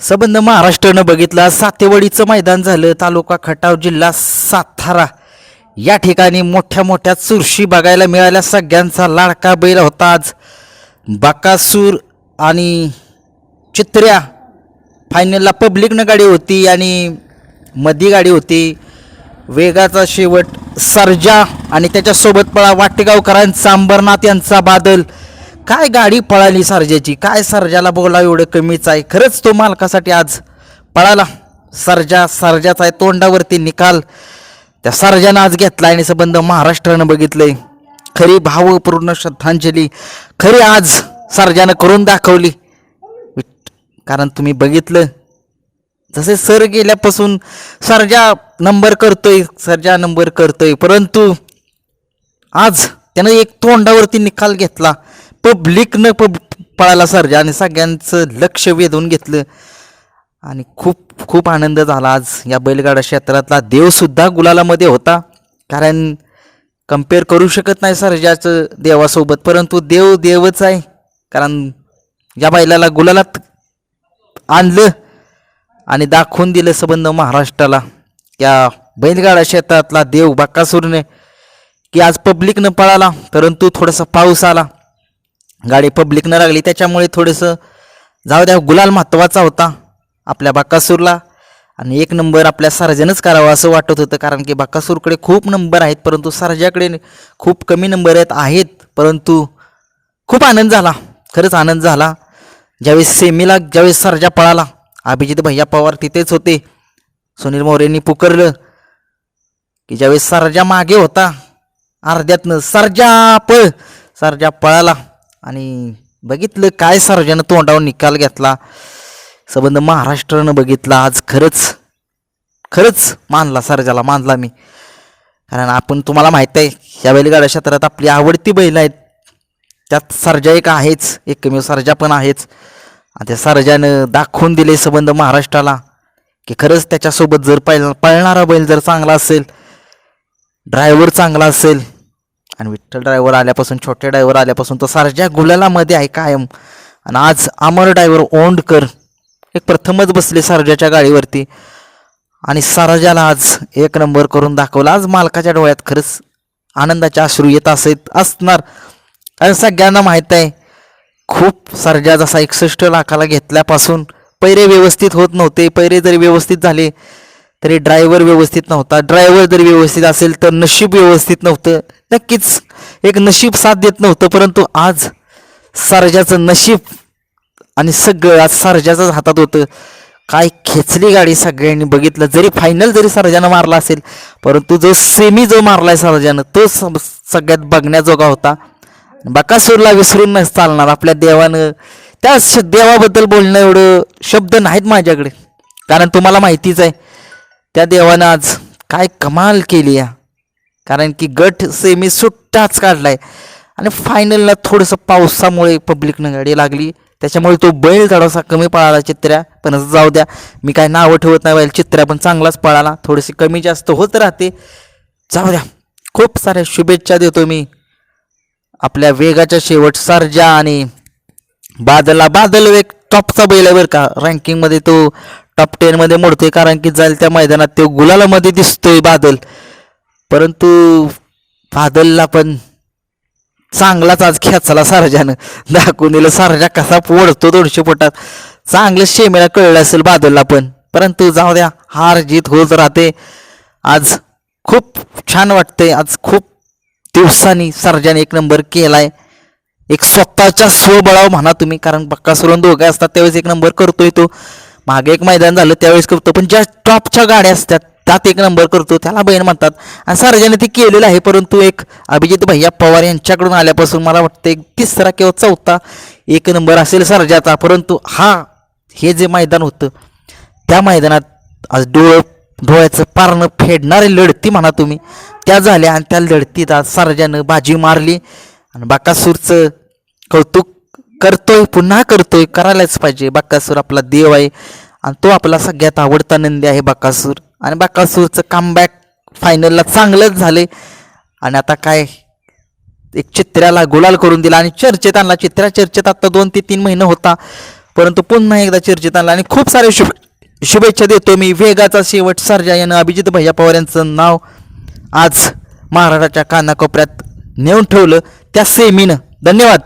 संबंध महाराष्ट्रानं बघितला. सातेवडीचं मैदान झालं. तालुका खटाव जिल्हा सातारा. या ठिकाणी मोठ्या मोठ्या चुरशी बघायला मिळाल्या. सगळ्यांचा लाडका बैल होता आज. बाकासूर आणि चित्र्या. फायनलला पब्लिकनं गाडी होती आणि मधी गाडी होती. वेगाचा शेवट सर्जा आणि त्याच्यासोबत पळा वाटेगावकरांचा अंबरनाथ यांचा बादल. काय गाडी पळाली सर्जाची? काय सर्जाला बोला एवढं कमीच आहे? खरंच तो मालकासाठी आज पळाला. सर्जा सर्जाचा आहे तोंडावरती निकाल. त्या सर्जानं आज घेतला आणि संबंध महाराष्ट्रानं बघितलंय. खरी भावपूर्ण श्रद्धांजली खरी आज सर्जानं करून दाखवली. कारण तुम्ही बघितलं जसे सर गेल्यापासून सर्जा नंबर करतोय सर्जा नंबर करतोय परंतु आज त्यानं एक तोंडावरती निकाल घेतला. पब्लिकनं पब पळाला सर्जा आणि सगळ्यांचं लक्ष वेधून घेतलं. आणि खूप खूप आनंद झाला आज. या बैलगाडा क्षेत्रातला देवसुद्धा गुलालामध्ये होता. कारण कंपेअर करू शकत नाही सर्जाचं देवासोबत. परंतु देव देवच आहे. कारण या बैलाला गुलालात आणलं आणि दाखवून दिलं संबंध महाराष्ट्राला. या बैलगाडा क्षेत्रातला देव बाकासूरने की आज पब्लिकनं पळाला परंतु थोडासा पाऊस आला. गाडी पब्लिकनं लागली त्याच्यामुळे थोडंसं जाऊ द्या गुलाल महत्त्वाचा होता आपल्या बाकासूरला. आणि एक नंबर आपल्या सार्जनच करावा असं वाटत होतं कारण की बाकासूरकडे खूप नंबर आहेत परंतु सर्जाकडे खूप कमी नंबर आहेत आहेत. परंतु खूप आनंद झाला खरंच आनंद झाला. ज्यावेळेस सेमीला ज्यावेळेस सर्जा पळाला अभिजित भैया पवार तिथेच होते. सुनील मोरेंनी पुकारलं की ज्यावेळेस सर्जा मागे होता अर्ध्यातनं सर्जा पळ सर्जा पळाला. आणि बघितलं काय सर्जानं तोंडावर निकाल घेतला. संबंध महाराष्ट्रानं बघितला. आज खरंच खरंच मानला सर्जाला मानला मी. कारण आपण तुम्हाला माहीत आहे या बैलगाड्या क्षेत्रात आपली आवडती बैल आहेत. त्यात सर्जा एक आहेच एकमेव सर्जा पण आहेच. आणि त्या सर्जानं दाखवून दिले संबंध महाराष्ट्राला की खरंच त्याच्यासोबत जर पळ पळणारा बैल जर चांगला असेल ड्रायव्हर चांगला असेल आणि विठ्ठल ड्रायव्हर आल्यापासून छोटे ड्रायव्हर आल्यापासून तो सारख्या गुलालामध्ये आहे कायम. आणि आज अमर ड्रायव्हर ओंडकर एक प्रथमच बसले सारजाच्या गाडीवरती. आणि सारजाला आज एक नंबर करून दाखवला. आज मालकाच्या डोळ्यात खरंच आनंदाचे अश्रू येत असत असणार. कारण सगळ्यांना माहीत आहे खूप सर्जा जसा एकसष्ट लाखाला घेतल्यापासून पैरे व्यवस्थित होत नव्हते. पैरे जरी व्यवस्थित झाले तरी ड्रायव्हर व्यवस्थित नव्हता. ड्रायव्हर जरी व्यवस्थित असेल तर नशीब व्यवस्थित नव्हतं. नक्कीच एक नशीब साथ देत नव्हतं परंतु आज सारजाचं नशीब आणि सगळं आज सारजाच्याच हातात होतं. काय खेचली गाडी सगळ्यांनी बघितलं. जरी फायनल जरी सरजानं मारला असेल परंतु जो सेमी जो मारलाय सरजानं तो सगळ्यात बघण्याजोगा होता. बकासूरला विसरून नाही चालणार आपल्या देवानं. त्या देवाबद्दल बोलणं एवढं शब्द नाहीत माझ्याकडे. कारण तुम्हाला माहितीच आहे त्या देवानं आज काय कमाल केली या. कारण की गट सेमी सुट्टाच काढलाय. आणि फायनलला थोडंसं पावसामुळे पब्लिकनं गाडी लागली. त्याच्यामुळे तो बैल थोडासा कमी पळाला चित्र्या. पण असं जाऊ द्या मी काय नावं ठेवत नाही बैल चित्र्या पण चांगलाच पळाला. थोडीशी कमी जास्त होत राहते. जाऊ द्या खूप साऱ्या शुभेच्छा देतो मी आपल्या वेगाच्या शेवट सर्जा आणि बादलला बादल एक टॉपचा बैल आहे बरं का. रँकिंगमध्ये तो टॉप टेनमध्ये मोडतोय कारण की जाईल त्या मैदानात तो गुलालामध्ये दिसतोय बादल. परंतु बादलला पण चांगलाच आज खेचला सारजानं. दाखवून दिलं सारजा कसा ओढतो दोनशे फुटात. चांगलं शेमेला कळलं असेल बादलला पण. परंतु जाऊ द्या हार जीत होत राहते. आज खूप छान वाटतंय. आज खूप दिवसांनी सरजाने एक नंबर केलाय. एक स्वतःच्या स्वबळाव म्हणा तुम्ही कारण बक्कासुरून दोघे असतात त्यावेळेस एक नंबर करतोय तो. मागे एक मैदान झालं त्यावेळेस करतो पण ज्या टॉपच्या गाड्या असतात त्यात एक नंबर करतो त्याला बहीण म्हणतात. आणि सर्जाने ते केलेलं आहे परंतु एक अभिजित भैया पवार यांच्याकडून आल्यापासून मला वाटतं एक तिसरा किंवा चौथा एक नंबर असेल सर्जाचा. परंतु हा हे जे मैदान होतं त्या मैदानात आज डोळ डोळ्याचं पारणं फेडणारी लढती म्हणा तुम्ही. त्या झाल्या आणि त्या लढतीत आज सर्जानं बाजी मारली. आणि बाकासूरचं कौतुक करतोय पुन्हा करतोय करायलाच पाहिजे. बाकासूर आपला देव आहे. आणि तो आपला सगळ्यात आवडता नंदी आहे बाकासूर. आणि बाकासूरचं कमबॅक फायनलला चांगलंच झाले. आणि आता काय एक चित्र्याला गुलाल करून दिला. आणि चर्चेत आणला. चित्र्या चर्चेत आता दोन ते तीन महिने होता. परंतु पुन्हा एकदा चर्चेत आणला. आणि खूप सारे शुभ शुभेच्छा देतो मी. वेगाचा शेवट सर्जा यानं. अभिजित भैया पवार यांचं नाव आज महाराष्ट्राच्या कानाकोपऱ्यात नेऊन ठेवलं. त्या सेमीनं. धन्यवाद.